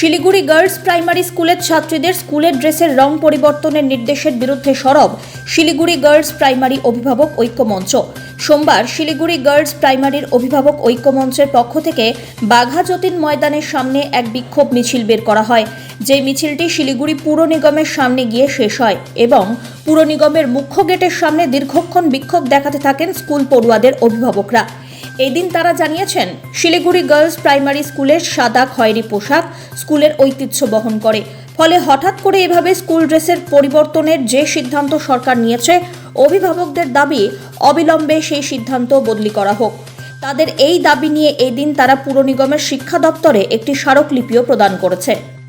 Siliguri girls primary স্কুলের ছাত্রীদের স্কুলের ড্রেসের রং পরিবর্তনের নির্দেশের বিরুদ্ধে সরব শিলিগুড়ি গার্লস প্রাইমারি অভিভাবক ঐক্যমঞ্চ। সোমবার শিলিগুড়ি গার্লস প্রাইমারির অভিভাবক ঐক্যমঞ্চের পক্ষ থেকে বাঘা যতীন ময়দানের সামনে এক বিক্ষোভ মিছিল বের করা হয়। যে মিছিলটি শিলিগুড়ি পুর নিগমের সামনে গিয়ে শেষ হয় এবং পুর নিগমের মুখ্য গেটের সামনে দীর্ঘক্ষণ বিক্ষোভ দেখাতে থাকেন স্কুল পড়ুয়াদের অভিভাবকরা। এই দিন তারা জানিয়েছেন, শিলিগুড়ি গার্লস প্রাইমারি স্কুলের সাদা খয়েরি পোশাক স্কুলের ঐতিহ্য বহন করে। ফলে হঠাৎ করে এভাবে স্কুল ড্রেসের পরিবর্তনের যে সিদ্ধান্ত সরকার নিয়েছে, অভিভাবকদের দাবি অবিলম্বে সেই সিদ্ধান্ত বদলি করা হোক। তাদের এই দাবি নিয়ে এদিন তারা পুর নিগমের শিক্ষা দপ্তরে একটি স্মারকলিপিও প্রদান করেছে।